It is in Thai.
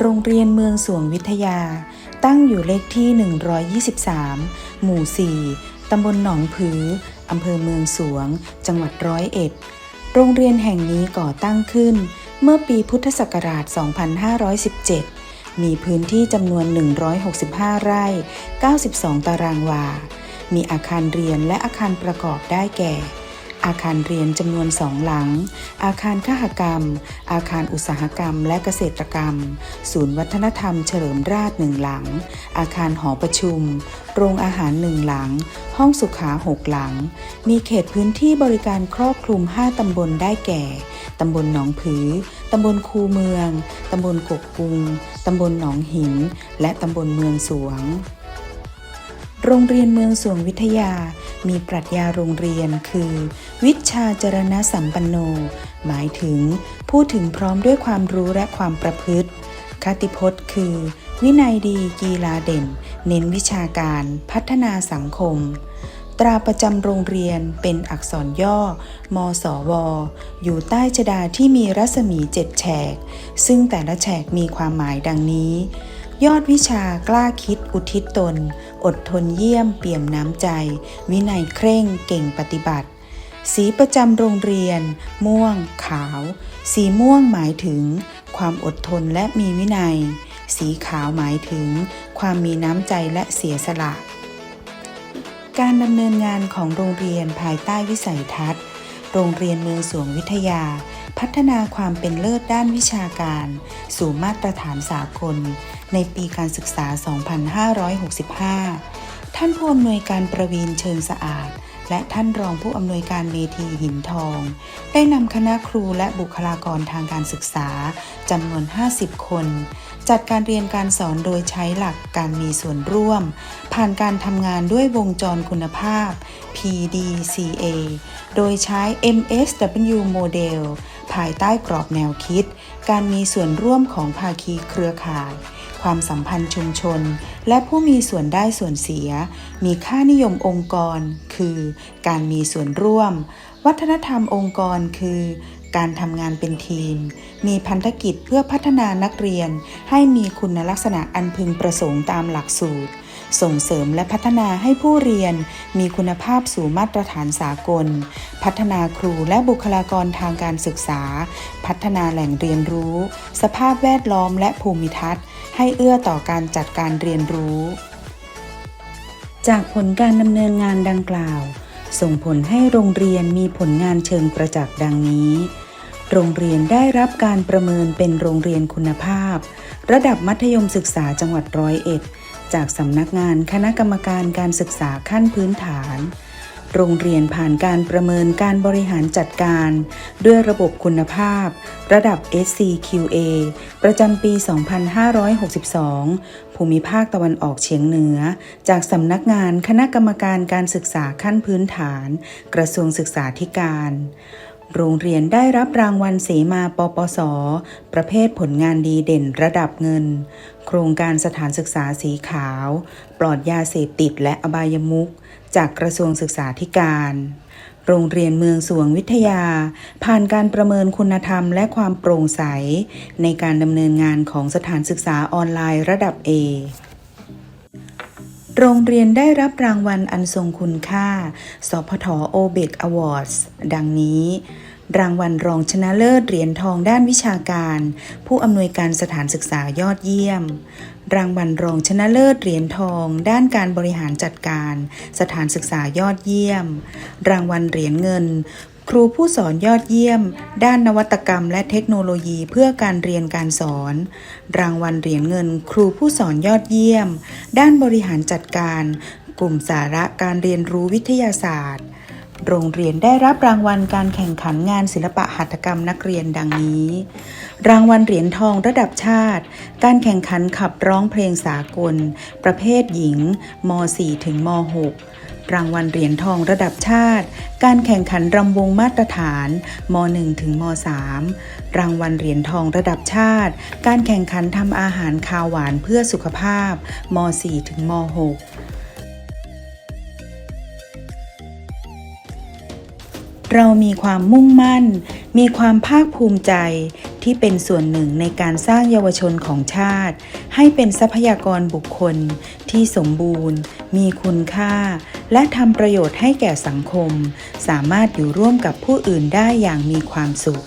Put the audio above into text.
โรงเรียนเมืองสวงวิทยา ตั้งอยู่เลขที่ 123 หมู่ 4 ตำบลหนองผือ อำเภอเมืองสวง จังหวัดร้อยเอ็ด โรงเรียนแห่งนี้ก่อตั้งขึ้น เมื่อปีพุทธศักราช 2517 มีพื้นที่จำนวน 165 ไร่ 92 ตารางวา มีอาคารเรียนและอาคารประกอบได้แก่ อาคารเรียนจำนวนสองหลัง อาคารขหกรรม อาคารอุตสาหกรรม และเกษตรกรรม ศูนย์วัฒนธรรมเฉลิมราชหนึ่งหลัง อาคารหอประชุม โรงอาหารหนึ่งหลัง ห้องสุขาหกหลัง มีเขตพื้นที่บริการครอบคลุม 5 ตำบลได้แก่ ตำบลหนองผือ ตำบลคูเมือง ตำบลกกกุง ตำบลหนองหิน และตำบลเมืองสวง โรงเรียนเมืองสวงวิทยา มีปรัชญาโรงเรียนคือ วิชาจรณะสัมปันโน หมายถึงพูดถึงพร้อมด้วยความรู้และความประพฤติ คติพจน์คือ วินัยดีกีฬาเด่น เน้นวิชาการ พัฒนาสังคม ตราประจำโรงเรียนเป็นอักษรย่อ มสว อยู่ใต้ชดาที่มีรัศมีเจ็ดแฉก ซึ่งแต่ละแฉกมีความหมายดังนี้ ยอดวิชากล้าคิดอุทิศตน อดทนเยี่ยมเปี่ยมน้ำใจ วินัยเคร่งเก่งปฏิบัติ สีประจำโรงเรียน ม่วง ขาว สีม่วงหมายถึง ความอดทนและมีวินัย สีขาวหมายถึง ความมีน้ำใจและเสียสละ การดำเนินงานของโรงเรียนภายใต้วิสัยทัศน์ โรงเรียนเมืองสวงวิทยา พัฒนาความเป็นเลิศด้านวิชาการ สู่มาตรฐานสากล ในปีการศึกษา 2565 ท่านผู้อำนวยการประวีนเชิงสะอาด และท่านรองผู้อำนวยการเมธีหินทอง ได้นำคณะครูและบุคลากรทางการศึกษาจำนวน 50 คน จัดการเรียนการสอนโดยใช้หลักการมีส่วนร่วม ผ่านการทำงานด้วยวงจรคุณภาพ PDCA โดยใช้ MSW Model ภายใต้กรอบแนวคิด การมีส่วนร่วมของภาคีเครือข่าย ความสัมพันธ์ชุมชน และผู้มีส่วนได้ส่วนเสีย มีค่านิยมองค์กร คือการมีส่วนร่วม วัฒนธรรมองค์กรคือการทำงานเป็นทีม มีพันธกิจเพื่อพัฒนานักเรียน ให้มีคุณลักษณะอันพึงประสงค์ตามหลักสูตร ส่งเสริมและพัฒนาให้ผู้เรียนมีคุณภาพสู่มาตรฐานสากล พัฒนาครูและบุคลากรทางการศึกษา พัฒนาแหล่งเรียนรู้ สภาพแวดล้อมและภูมิทัศน์ ให้เอื้อต่อการจัดการเรียนรู้ จากผลการดำเนินงานดังกล่าว ส่งผลให้โรงเรียนมีผลงานเชิงประจักษ์ดังนี้โรงเรียนได้รับการประเมินเป็นโรงเรียนคุณภาพ ระดับมัธยมศึกษาจังหวัดร้อยเอ็ด จากสำนักงานคณะกรรมการการศึกษาขั้นพื้นฐาน โรงเรียนผ่านการประเมินการบริหารจัดการ ด้วยระบบคุณภาพ ระดับ SCQA ประจำปี 2562 ภูมิภาคตะวันออกเฉียงเหนือ จากสำนักงานคณะกรรมการการศึกษาขั้นพื้นฐาน กระทรวงศึกษาธิการ โรงเรียนได้รับรางวัลเสมาปปส ประเภทผลงานดีเด่นระดับเงิน โครงการสถานศึกษาสีขาว ปลอดยาเสพติดและอบายมุขจากกระทรวงศึกษาธิการ โรงเรียนเมืองสวงวิทยา ผ่านการประเมินคุณธรรมและความโปร่งใส ในการดำเนินงานของสถานศึกษาออนไลน์ระดับ A โรงเรียนได้รับรางวัลอันทรงคุณค่า สพทโอเบกอวอร์ดดังนี้ รางวัลรองชนะเลิศเหรียญทองด้านวิชาการ ผู้อำนวยการสถานศึกษายอดเยี่ยม รางวัลรองชนะเลิศเหรียญทอง ด้านการบริหารจัดการ สถานศึกษายอดเยี่ยม รางวัลเหรียญเงิน ครูผู้สอนยอดเยี่ยม ด้านนวัตกรรมและเทคโนโลยีเพื่อการเรียนการสอน รางวัลเหรียญเงิน ครูผู้สอนยอดเยี่ยม ด้านบริหารจัดการ กลุ่มสาระการเรียนรู้วิทยาศาสตร์ โรงเรียนได้รับรางวัลการแข่งขันงานศิลปะหัตถกรรมนักเรียนดังนี้ รางวัลเหรียญทองระดับชาติ การแข่งขันขับร้องเพลงสากล ประเภทหญิงม .4 ถึงม .6 รางวัลเหรียญทองระดับชาติ การแข่งขันรำวงมาตรฐานม .1 ถึงม .3 รางวัลเหรียญทองระดับชาติ การแข่งขันทำอาหารคาวหวานเพื่อสุขภาพม .4 ถึงม .6 เรามีความมุ่งมั่น มีความภาคภูมิใจที่เป็นส่วนหนึ่งในการสร้างเยาวชนของชาติ ให้เป็นทรัพยากรบุคคลที่สมบูรณ์ มีคุณค่า และทำประโยชน์ให้แก่สังคม สามารถอยู่ร่วมกับผู้อื่นได้อย่างมีความสุข